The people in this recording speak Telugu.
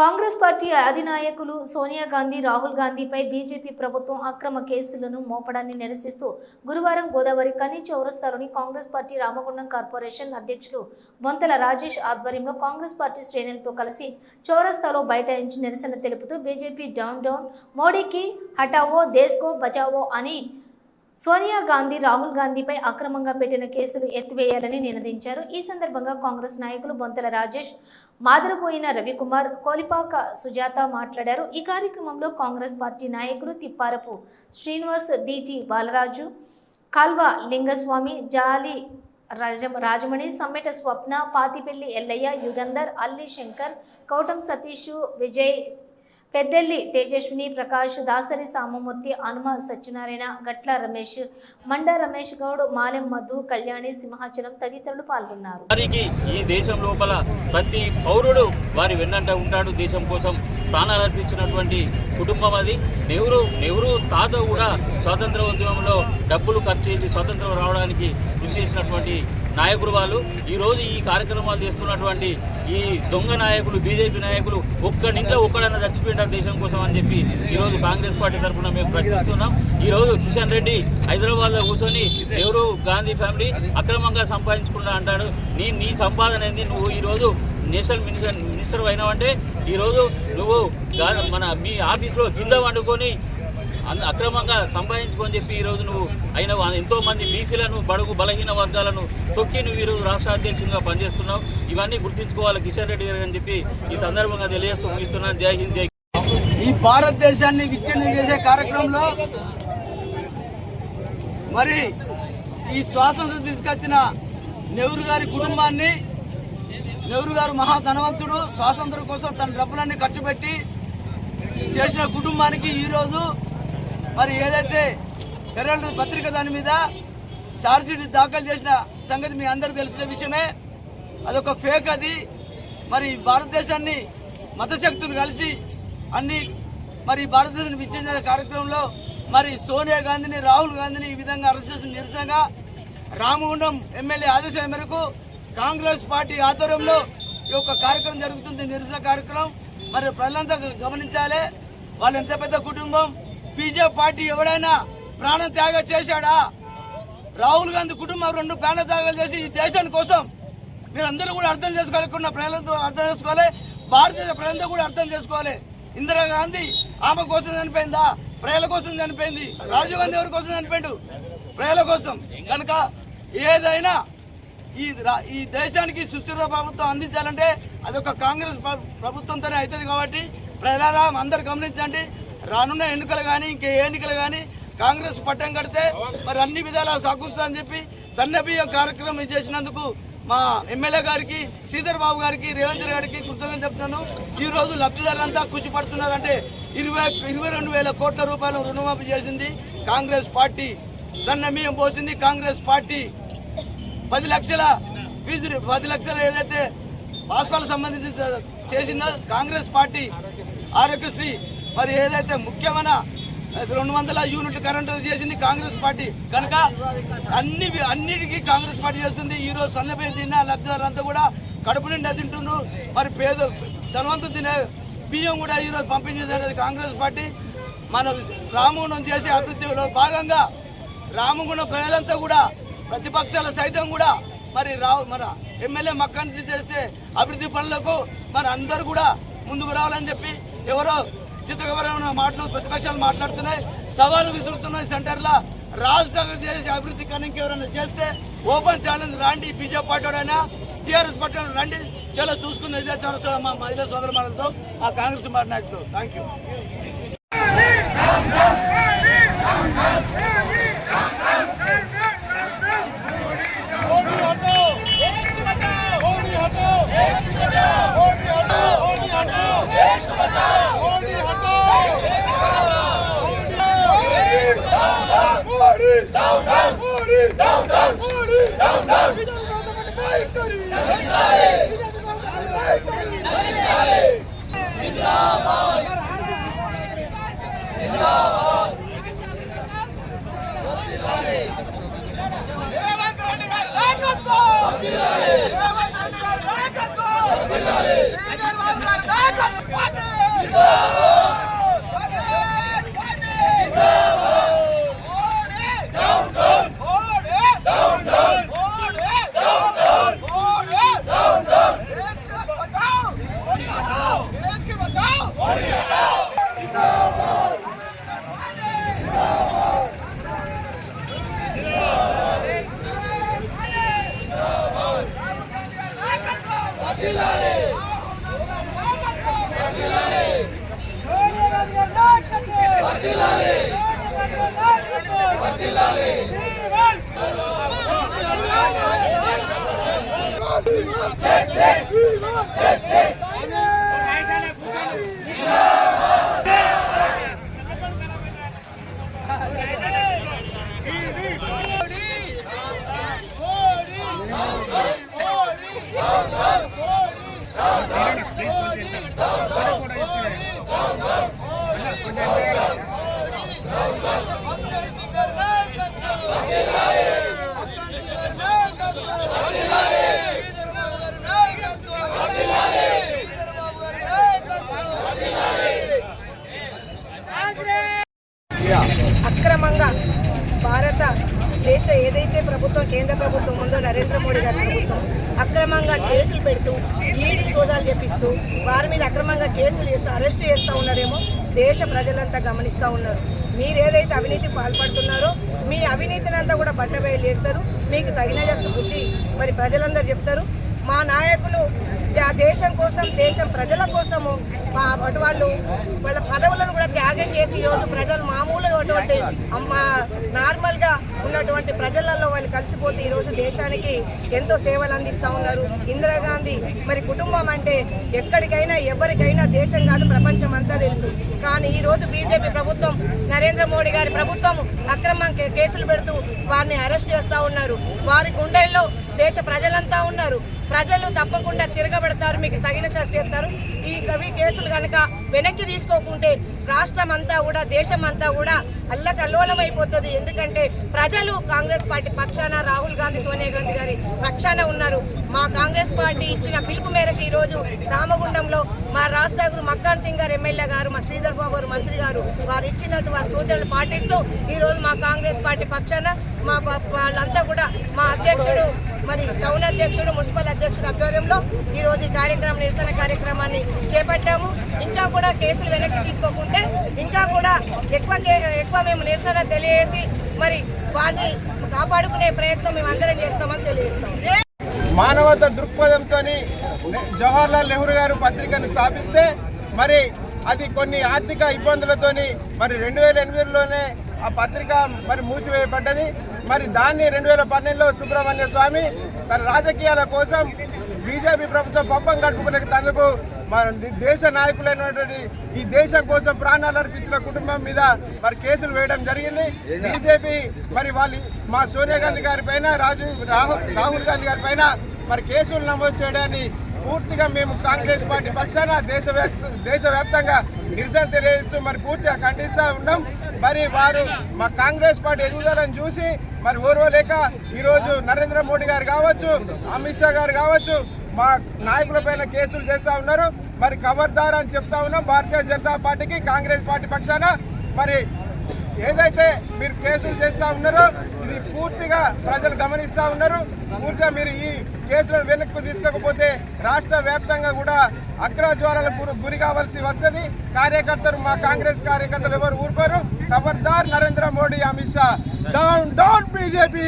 కాంగ్రెస్ పార్టీ అధినాయకులు సోనియా గాంధీ రాహుల్ గాంధీపై బీజేపీ ప్రభుత్వం అక్రమ కేసులను మోపడాన్ని నిరసిస్తూ గురువారం గోదావరి కని చౌరస్తాలోని కాంగ్రెస్ పార్టీ రామగుండం కార్పొరేషన్ అధ్యక్షులు బొంతల రాజేష్ ఆధ్వర్యంలో కాంగ్రెస్ పార్టీ శ్రేణులతో కలిసి చౌరస్తాలో బైఠాయించి నిరసన తెలుపుతూ బీజేపీ డౌన్ డౌన్ మోడీకి హటావో దేశ్కో బచావో అని సోనియా గాంధీ రాహుల్ గాంధీపై అక్రమంగా పెట్టిన కేసులు ఎత్తివేయాలని నినదించారు. ఈ సందర్భంగా కాంగ్రెస్ నాయకులు బొంతల రాజేష్ మాదరపోయిన రవికుమార్ కోలిపాక సుజాత మాట్లాడారు. ఈ కార్యక్రమంలో కాంగ్రెస్ పార్టీ నాయకులు తిప్పారపు శ్రీనివాస్ డిటి బాలరాజు కాల్వ లింగస్వామి జాలి రాజ రాజమణి సమ్మెట స్వప్న పాతిపెల్లి ఎల్లయ్య యుగంధర్ అల్లి శంకర్ కౌటం సతీష్ విజయ్ పెద్దెల్లి తేజస్విని ప్రకాష్ దాసరి సామమూర్తి హనుమ సత్యనారాయణ గట్ల రమేష్ మండ రమేష్ గౌడ్ మాలెం మధు కళ్యాణి సింహాచలం తదితరులు పాల్గొన్నారు. వారికి ఈ దేశం లోపల ప్రతి పౌరుడు వారి వెన్నంట ఉంటాడు దేశం కోసం ప్రాణాలు అర్పించినటువంటి కుటుంబం అది. నెహ్రూ నెహ్రూ తాత కూడా స్వాతంత్ర ఉద్యమంలో డబ్బులు ఖర్చు చేసి స్వాతంత్రం రావడానికి కృషి చేసినటువంటి నాయకులు వాళ్ళు. ఈరోజు ఈ కార్యక్రమాలు చేస్తున్నటువంటి ఈ దొంగ నాయకులు బీజేపీ నాయకులు ఒక్కడింట్లో ఒక్కడన్నా చచ్చిపోయినారు దేశం కోసం అని చెప్పి ఈరోజు కాంగ్రెస్ పార్టీ తరఫున మేము ప్రశ్నిస్తున్నాం ఈరోజు కిషన్ రెడ్డి హైదరాబాద్లో కూర్చొని ఎవరు గాంధీ ఫ్యామిలీ అక్రమంగా సంపాదించుకుంటా అంటాడు. నీ నీ సంపాదన ఏంది? నువ్వు ఈరోజు నేషనల్ మినిస్టర్ మినిస్టర్ అయినావంటే ఈరోజు నువ్వు మన మీ ఆఫీస్లో కింద వండుకొని అక్రమంగా సంపాదించుకొని చెప్పి ఈరోజు నువ్వు అయిన ఎంతో మంది బీసీలను బడుగు బలహీన వర్గాలను తొక్కి నువ్వు ఈరోజు రాష్ట్ర అధ్యక్షునిగా పనిచేస్తున్నావు. ఇవన్నీ గుర్తుంచుకోవాలి కిషన్ రెడ్డి గారు అని చెప్పి ఈ సందర్భంగా తెలియజేస్తూ ముగిస్తున్నాను. జై హింద్ జై ఈ భారతదేశాన్ని విచ్ఛిన్నం చేసే కార్యక్రమంలో మరి ఈ స్వాతంత్రం తీసుకొచ్చిన నెహ్రూ గారి కుటుంబాన్ని నెహ్రూ గారు మహా ధనవంతుడు స్వాతంత్రం కోసం తన డబ్బులన్నీ ఖర్చు పెట్టి చేసిన కుటుంబానికి ఈరోజు మరి ఏదైతే హెరాల్డ్ పత్రిక దాని మీద ఛార్జ్షీట్ దాఖలు చేసిన సంగతి మీ అందరూ తెలిసిన విషయమే. అదొక ఫేక్ అది. మరి భారతదేశాన్ని మతశక్తులు కలిసి అన్ని మరి భారతదేశాన్ని విచ్చిన కార్యక్రమంలో మరి సోనియా గాంధీని రాహుల్ గాంధీని ఈ విధంగా అరెస్ట్ చేసిన నిరసనగా రామగుండం ఎమ్మెల్యే ఆదేశాల మేరకు కాంగ్రెస్ పార్టీ ఆధ్వర్యంలో ఈ యొక్క కార్యక్రమం జరుగుతుంది. నిరసన కార్యక్రమం. మరి ప్రజలంతా గమనించాలి. వాళ్ళు ఎంత పెద్ద కుటుంబం. బీజేపీ పార్టీ ఎవడైనా ప్రాణ త్యాగం చేశాడా? రాహుల్ గాంధీ కుటుంబం రెండు ప్రాణ త్యాగాలు చేసి ఈ దేశాని కోసం మీరందరూ కూడా అర్థం చేసుకోలేకుండా ప్రజలతో అర్థం చేసుకోవాలి భారతదేశ ప్రజలతో కూడా అర్థం చేసుకోవాలి. ఇందిరాగాంధీ ఆమె కోసం చనిపోయిందా? ప్రజల కోసం చనిపోయింది. రాజీవ్ గాంధీ ఎవరి కోసం చనిపోయాడు? ప్రజల కోసం. కనుక ఏదైనా ఈ రా- ఈ దేశానికి సుస్థిర ప్రభుత్వం అందించాలంటే అదొక కాంగ్రెస్ ప్రభుత్వంతోనే అవుతుంది కాబట్టి ప్రజలారా అందరు గమనించండి. రానున్న ఎన్నికలు కానీ ఇంకే ఎన్నికలు కానీ కాంగ్రెస్ పట్టం కడితే మరి అన్ని విధాలా సాగుతుందని చెప్పి సన్నబియ్యం కార్యక్రమం చేసినందుకు మా ఎమ్మెల్యే గారికి శ్రీధర్ బాబు గారికి రేవంత్ రెడ్డి గారికి కృతజ్ఞతలు చెప్తున్నాను. ఈ రోజు లబ్ధిదారులంతా కృషి పడుతున్నారంటే ఇరవై ఇరవై రెండు వేల కోట్ల రూపాయలు రుణమాఫీ చేసింది కాంగ్రెస్ పార్టీ. సన్నబియ్యం పోసింది కాంగ్రెస్ పార్టీ. పది లక్షల ఫీజు పది లక్షల ఏదైతే హాస్పిటల్ సంబంధించి చేసిందో కాంగ్రెస్ పార్టీ ఆరోగ్యశ్రీ మరి ఏదైతే ముఖ్యమైన రెండు వందల యూనిట్ కరెంటు చేసింది కాంగ్రెస్ పార్టీ. కనుక అన్ని అన్నిటికీ కాంగ్రెస్ పార్టీ చేస్తుంది. ఈ రోజు తిన్న లబ్ధిదారులంతా కూడా కడుపు నిండా తింటున్నారు. మరి పేద ధనవంతులు తినే బియ్యం కూడా ఈరోజు పంపించేది పంపిణీ చేసేది కాంగ్రెస్ పార్టీ. మన రామగుండం చేసే అభివృద్ధిలో భాగంగా రామగుండం ప్రజలంతా కూడా ప్రతిపక్షాల సైతం కూడా మరి రావు మన ఎమ్మెల్యే మక్కాన్ని చేసే అభివృద్ధి పనులకు మరి అందరూ కూడా ముందుకు రావాలని చెప్పి ఎవరో చిత్తకరమైన మాటలు ప్రతిపక్షాలు మాట్లాడుతున్నాయి సవాలు విసురుతున్నాయి సెంటర్లో. రాష్ట్ర చేసే అభివృద్ధి కన్నా ఇంకెవరైనా చేస్తే ఓపెన్ ఛాలెంజ్ రాండి బీజేపీ పార్టీడైనా టీఆర్ఎస్ పార్టీ రండి. చాలా చూసుకుంది ఇదే చాలా మా మహిళా సోదరమాలతో ఆ కాంగ్రెస్ పార్టీ నాయకులు. థ్యాంక్ యూ రేవంత్ రెడ్డి గారి నాయకత్వం అక్రమంగా భారత దేశ ఏదైతే ప్రభుత్వం కేంద్ర ప్రభుత్వం ఉందో నరేంద్ర మోడీ గారి ప్రభుత్వం అక్రమంగా కేసులు పెడుతూ ఈడీ సోదాలు చేపిస్తూ వారి మీద అక్రమంగా కేసులు చేస్తూ అరెస్ట్ చేస్తూ ఉన్నారేమో దేశ ప్రజలంతా గమనిస్తూ ఉన్నారు. మీరు ఏదైతే అవినీతి పాల్పడుతున్నారో మీ అవినీతిని అంతా కూడా బట్టబయలు చేస్తారు. మీకు తగిన చేస్తూ బుద్ధి మరి ప్రజలందరూ చెప్తారు. మా నాయకులు ఆ దేశం కోసం దేశం ప్రజల కోసము మా అటు వాళ్ళు వాళ్ళ పదవులను కూడా త్యాగం చేసి ఈరోజు ప్రజలు మామూలు ఉన్నటువంటి అమ్మ నార్మల్గా ఉన్నటువంటి ప్రజలలో వాళ్ళు కలిసిపోతే ఈరోజు దేశానికి ఎంతో సేవలు అందిస్తూ ఉన్నారు. ఇందిరాగాంధీ మరి కుటుంబం అంటే ఎక్కడికైనా ఎవరికైనా దేశం కాదు ప్రపంచం అంతా తెలుసు. కానీ ఈరోజు బీజేపీ ప్రభుత్వం నరేంద్ర మోడీ గారి ప్రభుత్వం అక్రమం కేసులు పెడుతూ వారిని అరెస్ట్ చేస్తూ ఉన్నారు. వారి గుండెల్లో దేశ ప్రజలంతా ఉన్నారు. ప్రజలు తప్పకుండా తిరగబెడతారు మీకు తగిన శాస్తి చేస్తారు ఈ కవి కేసులు కనుక వెనక్కి తీసుకోకుంటే రాష్ట్రం అంతా కూడా దేశం అంతా కూడా అల్లకల్లోలం అయిపోతుంది ఎందుకంటే ప్రజలు కాంగ్రెస్ పార్టీ పక్షాన రాహుల్ గాంధీ సోనియా గాంధీ గారి పక్షాన ఉన్నారు. మా కాంగ్రెస్ పార్టీ ఇచ్చిన పిలుపు మేరకు ఈరోజు రామగుండంలో మా రాష్ట్ర గురు మక్కాన్ సింగ్ గారు ఎమ్మెల్యే గారు మా శ్రీధర్ బాబు గారు మంత్రి గారు వారు ఇచ్చినట్టు వారి సూచనలు పాటిస్తూ ఈరోజు మా కాంగ్రెస్ పార్టీ పక్షాన మా వాళ్ళంతా కూడా మా అధ్యక్షుడు మరి టౌన్ అధ్యక్షుడు మున్సిపల్ అధ్యక్షుడు ఆధ్వర్యంలో ఈరోజు ఈ కార్యక్రమం నిరసన కార్యక్రమాన్ని చేపట్టాము. ఇంకా కూడా కేసులు వెనక్కి తీసుకోకుంటే ఇంకా కూడా ఎక్కువ ఎక్కువ మేము నిరసన తెలియజేసి మరి వారిని కాపాడుకునే ప్రయత్నం మేము అందరం చేస్తామని తెలియజేస్తాం మానవత దృక్పథంతో జవహర్లాల్ నెహ్రూ గారు పత్రికను స్థాపిస్తే మరి అది కొన్ని ఆర్థిక ఇబ్బందులతోని మరి రెండు వేల ఎనిమిదిలోనే ఆ పత్రిక మరి మూసివేయబడ్డది. మరి దాన్ని రెండు వేల పన్నెండులో సుబ్రహ్మణ్య స్వామి తన రాజకీయాల కోసం బీజేపీ ప్రభుత్వం పప్పం కట్టుకునే తనకు మన దేశ నాయకులైనటువంటి ఈ దేశం కోసం ప్రాణాలు అర్పించిన కుటుంబం మీద మరి కేసులు వేయడం జరిగింది. బీజేపీ మరి వాళ్ళు మా సోనియా గాంధీ గారి పైన రాజు రాహుల్ రాహుల్ గాంధీ గారి పైన మరి కేసులు నమోదు చేయడాన్ని పూర్తిగా మేము కాంగ్రెస్ పార్టీ పక్షాన దేశవ్యాప్త దేశవ్యాప్తంగా నిరసన తెలియజేస్తూ మరి పూర్తిగా ఖండిస్తూ ఉన్నాం. మరి వారు మా కాంగ్రెస్ పార్టీ ఎదుగుదలను చూసి మరి ఓర్వలేక ఈరోజు నరేంద్ర మోడీ గారు కావచ్చు అమిత్ షా గారు కావచ్చు మా నాయకులపైన కేసులు చేస్తూ ఉన్నారు. మరి ఖబర్దార్ అని చెప్తా ఉన్నాం. భారతీయ జనతా పార్టీకి కాంగ్రెస్ పార్టీ పక్షాన. మరి ఏదైతే మీరు కేసులు చేస్తూ ఉన్నారో ఇది పూర్తిగా ప్రజలు గమనిస్తూ ఉన్నారు. పూర్తిగా మీరు ఈ కేసులను వెనక్కు తీసుకోకపోతే రాష్ట్ర వ్యాప్తంగా కూడా అగ్రజ్వాలకు గురి గురి కావాల్సి వస్తుంది. కార్యకర్తలు మా కాంగ్రెస్ కార్యకర్తలు ఎవరు ఊరుకోరు. ఖబర్దార్ Narendra Modi Amit Shah. Down down BJP